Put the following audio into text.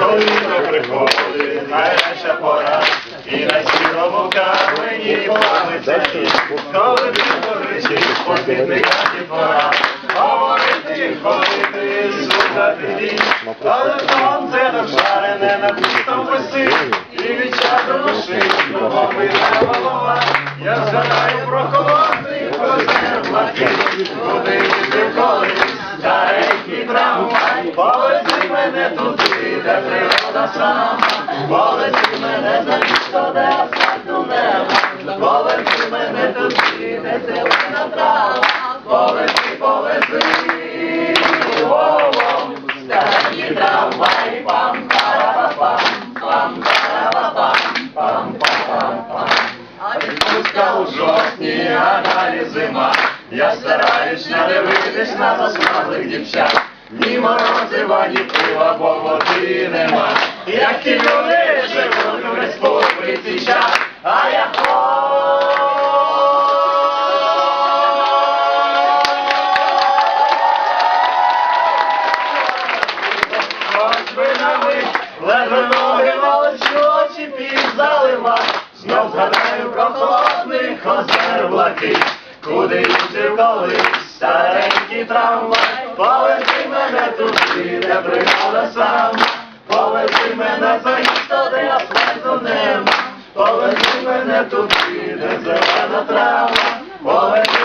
Коли приходить найкраща пора, і на сірому камені ніч. Коли ти горичиш, по смітниках і пора, говорити, ходити, слухати. Але сонце навшарене над містом туди, де природа сама, повези мене за місто, де асфальту нема. Повези мене туди, де зелена трава, повези, повези. Воу-воу, старенький трамвай, пам-парапапам, пам-парапапам, пам-парапапам. Відпустка у жовтні, а далі зима. Я стараюсь не дивитись на засмаглих дівчат. Ні морозива, ні пива, бо води нема. Як ті люди живуть у республіці час, а я ледве ноги молодші очі пів залива. Знов згадаю про холодних озер блакит, куди їздив колись трамвай, повези мене туди, де бригада сама, повези мене за місто, де асфальту нема, повези мене туди, де зелена трава, повези